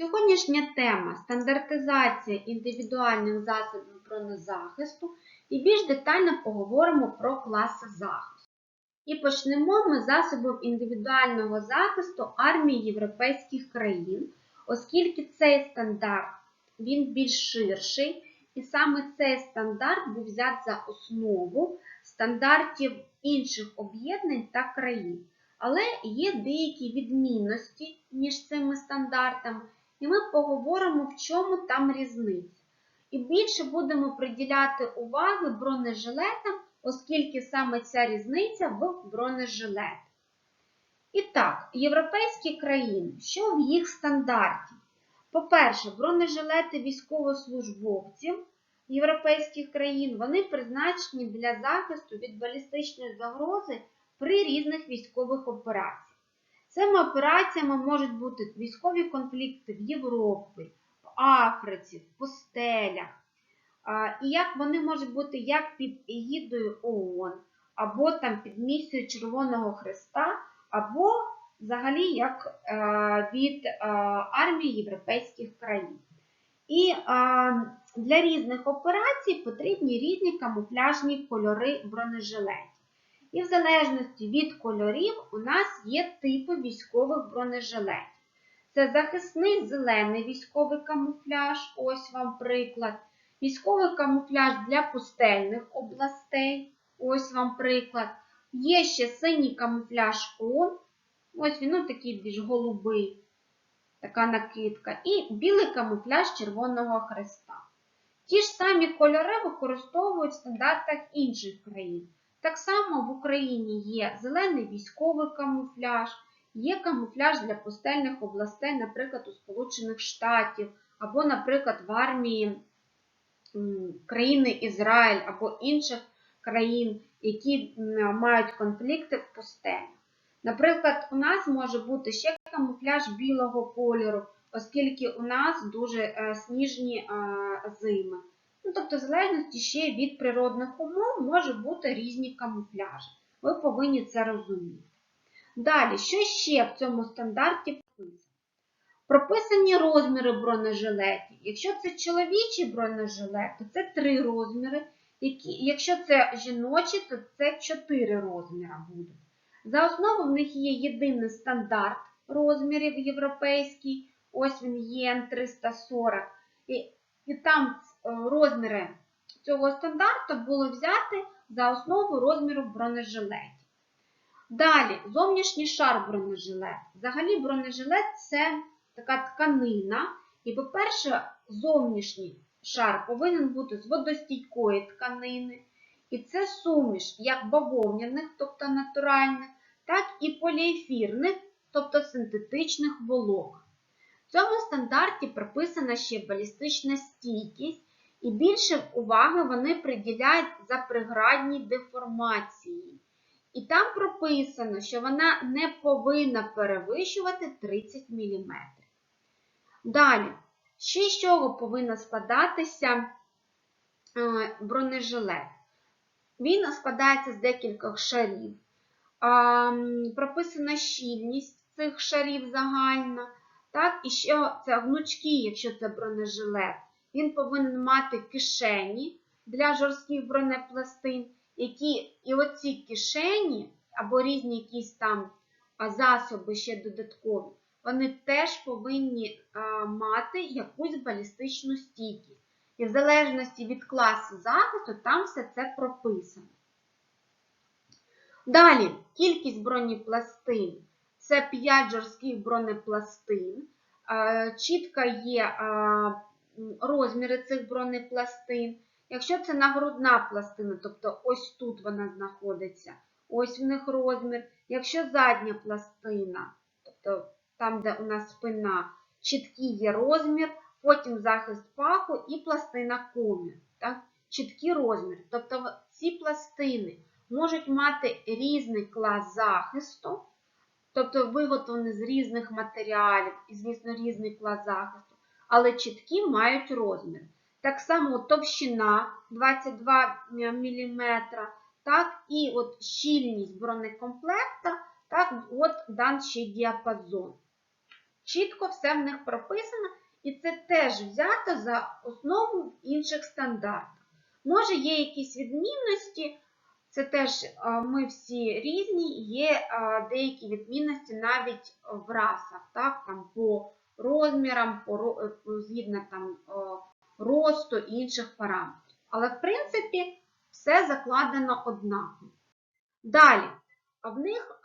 Сьогоднішня тема стандартизація індивідуальних засобів бронезахисту і більш детально поговоримо про класи захисту. І почнемо ми з засобів індивідуального захисту армії європейських країн, оскільки цей стандарт він більш ширший, і саме цей стандарт був взят за основу стандартів інших об'єднань та країн. Але є деякі відмінності між цими стандартами, і ми поговоримо, в чому там різниця. І більше будемо приділяти уваги бронежилетам, оскільки саме ця різниця в бронежилетах. І так, європейські країни, що в їх стандарті? По-перше, бронежилети військовослужбовців європейських країн вони призначені для захисту від балістичної загрози при різних військових операціях. Цими операціями можуть бути військові конфлікти в Європі, в Африці, в пустелях. І як вони можуть бути як під егідою ООН, або там під місією Червоного Христа, або взагалі як від армії європейських країн. І для різних операцій потрібні різні камуфляжні кольори бронежилетів. І в залежності від кольорів у нас є типи військових бронежилетів. Це захисний зелений військовий камуфляж, ось вам приклад. Військовий камуфляж для пустельних областей, ось вам приклад. Є ще синій камуфляж ООН, ось він ну, такий більш голубий, така накидка. І білий камуфляж Червоного Хреста. Ті ж самі кольори використовують в стандартах інших країн. Так само в Україні є зелений військовий камуфляж, є камуфляж для пустельних областей, наприклад, у Сполучених Штатів, або, наприклад, в армії країни Ізраїль або інших країн, які мають конфлікти в пустелях. Наприклад, у нас може бути ще камуфляж білого кольору, оскільки у нас дуже сніжні зими. Ну, Тобто, в залежності ще від природних умов може бути різні камуфляжі. Ви повинні це розуміти. Далі, що ще в цьому стандарті прописано? Прописані розміри бронежилетів. Якщо це чоловічий бронежилет, то це три розміри. Якщо це жіночі, то це чотири розміри будуть. За основу в них є єдиний стандарт розмірів європейський. Ось він ЄН 340. І, і там розміри цього стандарту були взяти за основу розміру бронежилетів. Далі, зовнішній шар бронежилет. Взагалі, бронежилет це така тканина. І, по-перше, зовнішній шар повинен бути з водостійкої тканини. І це суміш як бавовняних, тобто натуральних, так і поліефірних, тобто синтетичних волокон. В цьому стандарті прописана ще балістична стійкість, і більше уваги вони приділяють заприградній деформації. І там прописано, що вона не повинна перевищувати 30 мм. Далі, ще з чого повинна складатися бронежилет? Він складається з декількох шарів. Прописана щільність цих шарів загальна. Так, І що це гнучки, якщо це бронежилет. Він повинен мати кишені для жорстких бронепластин, які і оці кишені, або різні якісь там засоби ще додаткові, вони теж повинні мати якусь балістичну стійкість. І в залежності від класу захисту, там все це прописано. Далі, кількість бронепластин це 5 жорстких бронепластин. Чітко є розміри цих бронепластин. Якщо це нагрудна пластина, тобто ось тут вона знаходиться, ось в них розмір. Якщо задня пластина, тобто там, де у нас спина, чіткий є розмір, потім захист паху і пластина комір. Так? Чіткий розмір. Тобто ці пластини можуть мати різний клас захисту, тобто виготовлені з різних матеріалів і, звісно, різний клас захисту, але чіткі мають розмір. Так само товщина 22 мм, так, і от щільність бронекомплекта, так, от дан діапазон. Чітко все в них прописано, і це теж взято за основу в інших стандартах. Може, є якісь відмінності, це теж ми всі різні, є деякі відмінності навіть в расах, так, там, по розмірам, е, згідно там, росту і інших параметрів. Але, в принципі, все закладено однаково. Далі, в них,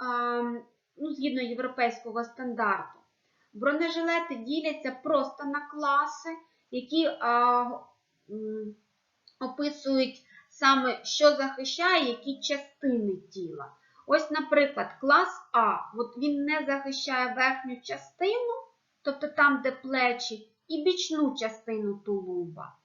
ну, згідно європейського стандарту, бронежилети діляться просто на класи, які а, описують саме, що захищає, які частини тіла. Ось, наприклад, клас А, от він не захищає верхню частину, тобто там, де плечі, і бічну частину тулуба.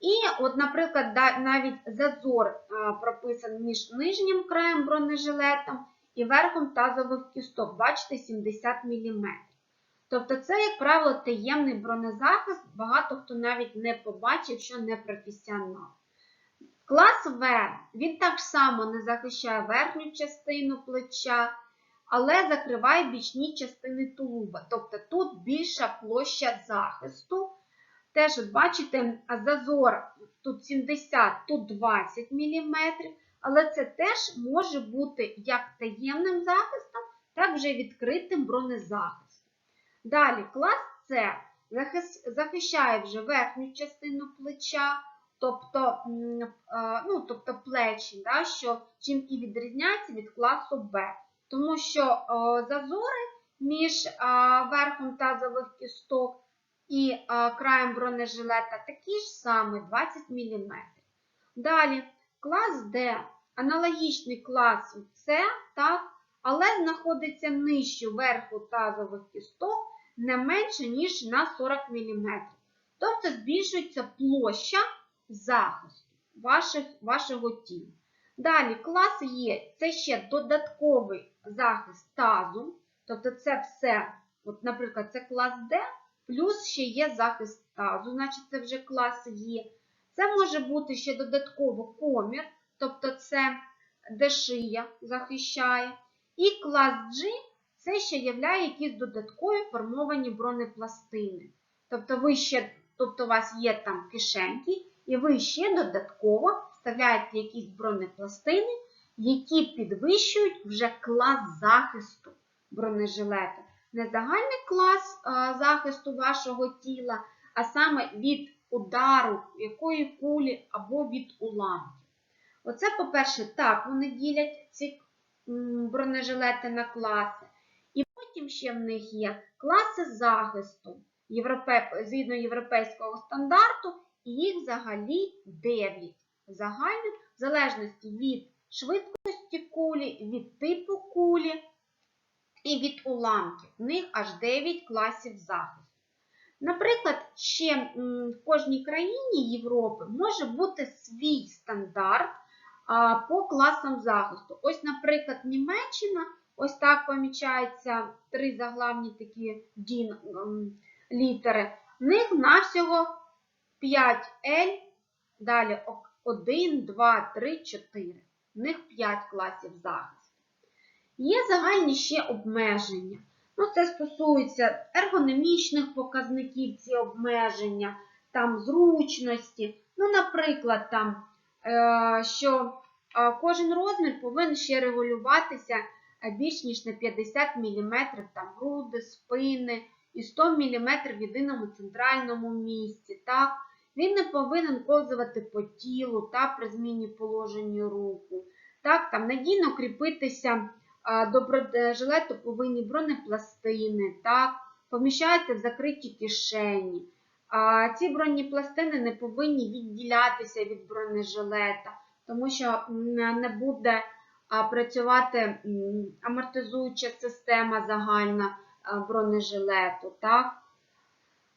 І, от, наприклад, навіть зазор прописаний між нижнім краєм бронежилетом і верхом тазових кісток, бачите, 70 мм. Тобто це, як правило, таємний бронезахист, багато хто навіть не побачив, що не професіонал. Клас В, він так само не захищає верхню частину плеча, але закриває бічні частини тулуба. Тобто тут більша площа захисту. Теж, от бачите, зазор тут 70, тут 20 мм, але це теж може бути як таємним захистом, так вже відкритим бронезахистом. Далі, клас С захищає вже верхню частину плеча, тобто, е, ну, тобто плечі, да, що чим і відрізняється від класу Б. Тому що е, зазори між е, верхом тазових кісток і е, краєм бронежилета такі ж самі 20 мм. Далі, клас Д, аналогічний класу С, так, але знаходиться нижче верху тазових кісток не менше, ніж на 40 мм. Тобто збільшується площа захисту ваших, вашого тіла. Далі, клас Є це ще додатковий захист тазу. Тобто це все, от, наприклад, це клас Д, плюс ще є захист тазу, значить це вже клас Є. Це може бути ще додатково комір, тобто це де шия захищає. І клас G це ще являє якісь додаткові формовані бронепластини. Тобто, ви ще, тобто у вас є там кишеньки, і ви ще додатково вставляєте якісь бронепластини, які підвищують вже клас захисту бронежилета. Не загальний клас а, захисту вашого тіла, а саме від удару якої кулі або від уламків. Оце, по-перше, так, вони ділять ці бронежилети на класи. І потім ще в них є класи захисту європе... згідно європейського стандарту, і їх взагалі 9 загальних, в залежності від швидкості кулі, від типу кулі і від уламків. В них аж 9 класів захисту. Наприклад, ще в кожній країні Європи може бути свій стандарт по класам захисту. Ось, наприклад, Німеччина, ось так помічається три заглавні такі м, літери. В них навсього 5L, далі 1, 2, 3, 4. В них 5 класів захисту. Є загальні ще обмеження. Ну, це стосується ергономічних показників, ці обмеження, там зручності. Ну, наприклад, там, е, що е, кожен розмір повинен ще регулюватися е, більш ніж на 50 мм там, груди, спини і 100 мм в єдиному центральному місці. Так? Він не повинен ковзувати по тілу та при зміні положення руку. Так, там надійно кріпитися до бронежилету повинні бронепластини, так, поміщаються в закриті кишені. А, ці бронепластини не повинні відділятися від бронежилета, тому що не буде працювати амортизуюча система загальна бронежилету. Так.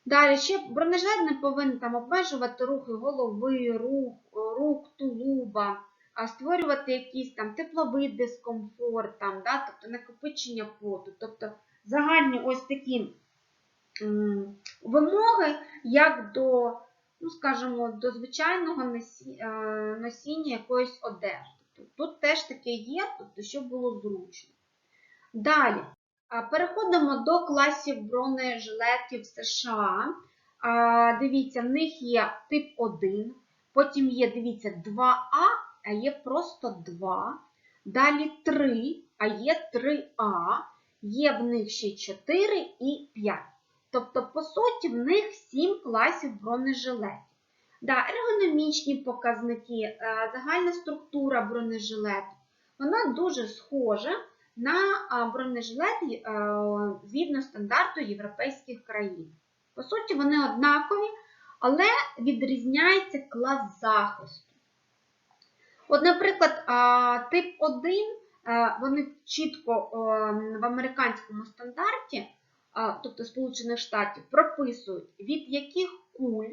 Далі ще бронежилет не повинен там обмежувати рухи голови, рук, рук тулуба, створювати якийсь там тепловий дискомфорт, там, да, тобто накопичення поту. Тобто загальні ось такі м, вимоги, як до, ну, скажімо, до звичайного е, носіння якоїсь одежі. Тобто, тут теж таке є, тобто, щоб було зручно. Далі. Переходимо до класів бронежилетів США. Дивіться, в них є тип 1, потім є, дивіться, 2А, а є просто 2. Далі 3, а є 3А, є в них ще 4 і 5. Тобто, по суті, в них 7 класів бронежилетів. Да, ергономічні показники, е, загальна структура бронежилету, вона дуже схожа на бронежилети е, згідно стандарту європейських країн. По суті, вони однакові, але відрізняється клас захисту. От, наприклад, тип 1, е, вони чітко в американському стандарті, тобто Сполучених Штатів, прописують, від яких куль,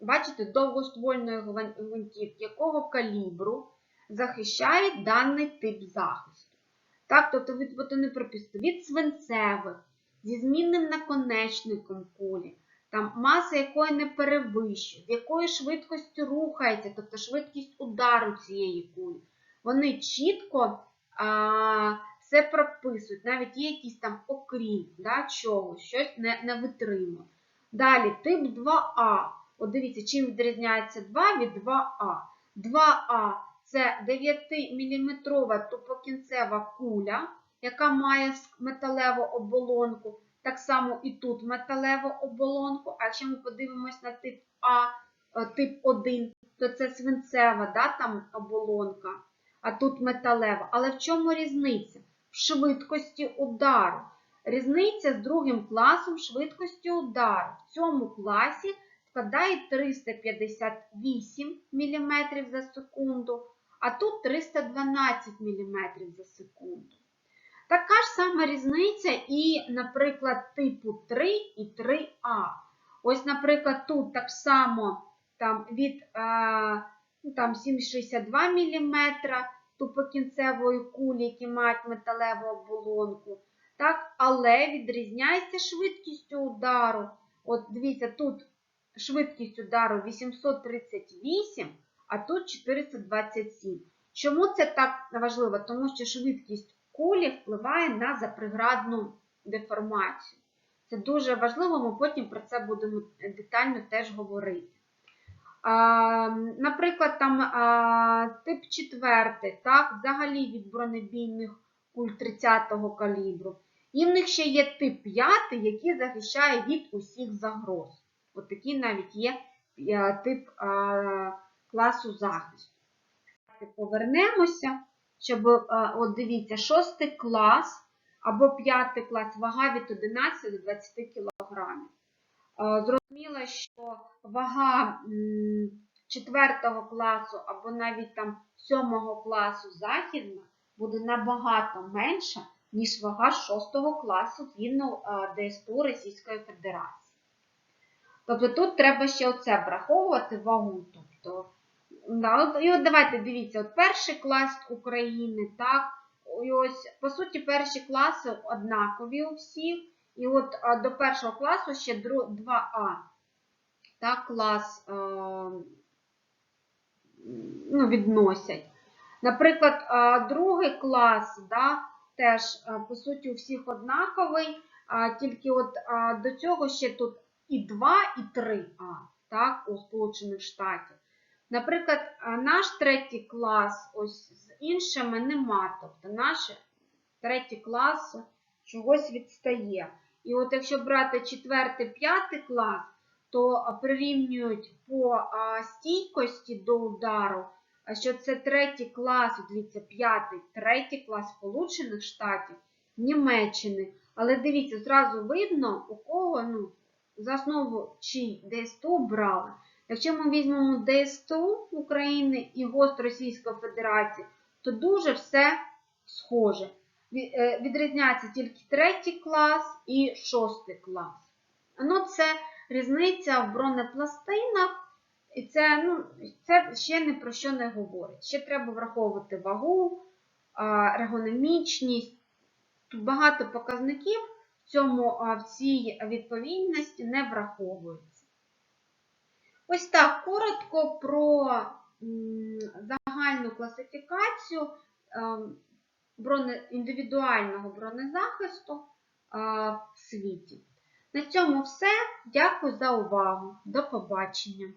бачите, довгоствольної гвин- гвинтівки, якого калібру захищає даний тип захисту. Так, тобто від, прописують від свинцевих, зі змінним наконечником кулі, там маса якої не перевищує, з якою швидкістю рухається, тобто швидкість удару цієї кулі. Вони чітко а, все прописують, навіть є якісь там окрім да, чогось, щось не, не витримує. Далі, тип 2А. От дивіться, чим відрізняється 2 від 2А. 2А це 9-мм тупокінцева куля, яка має металеву оболонку. Так само і тут металеву оболонку. А якщо ми подивимось на тип А, е, тип 1, то це свинцева да, там оболонка, а тут металева. Але в чому різниця? В швидкості удару. Різниця з другим класом швидкості удару. В цьому класі складає 358 мм за секунду, а тут 312 мм за секунду. Така ж сама різниця і, наприклад, типу 3 і 3А. Ось, наприклад, тут так само там, від е, ну, там 7,62 мм тупокінцевої кулі, які мають металеву оболонку. Так? Але відрізняється швидкістю удару. От дивіться, тут швидкість удару 838, а тут 427. Чому це так важливо? Тому що швидкість кулі впливає на заприградну деформацію. Це дуже важливо, ми потім про це будемо детально теж говорити. Наприклад, там тип 4, так, взагалі від бронебійних куль 30-го калібру. І в них ще є тип 5, який захищає від усіх загроз. От такий навіть є тип а, класу захисту. Повернемося, щоб, от дивіться, 6 клас або 5 клас, вага від 11 до 20 кг. Зрозуміло, що вага 4 класу або навіть там 7 класу західна буде набагато менша, ніж вага 6 класу згідно ДСТУ Російської Федерації. Тобто тут треба ще оце враховувати вагу. Тобто, да, і от давайте дивіться, от перший клас України, так, і ось, по суті, перші класи однакові у всіх. І от до першого класу ще 2А. Так, клас е, ну, відносять. Наприклад, другий клас, да, теж, а, по суті, у всіх однаковий, тільки от до цього ще тут і 2, і 3А, так, у Сполучених Штатів. Наприклад, наш третій клас ось з іншими нема. Тобто наш третій клас чогось відстає. І от якщо брати 4-5 клас, то прирівнюють по стійкості до удару, що це третій клас, дивіться, п'ятий, третій клас Сполучених Штатів, Німеччини. Але дивіться, зразу видно, у кого ну, за основу чий ДСТУ брали. Якщо ми візьмемо ДСТУ України і ГОСТ Російської Федерації, то дуже все схоже. Відрізняється тільки третій клас і шостий клас. Ну, Це різниця в бронепластинах, і це, ну, це ще ні про що не говорить. Ще треба враховувати вагу, ергономічність. Багато показників в, цьому, в цій відповідності не враховуються. Ось так коротко про загальну класифікацію броне, індивідуального бронезахисту в світі. На цьому все. Дякую за увагу. До побачення.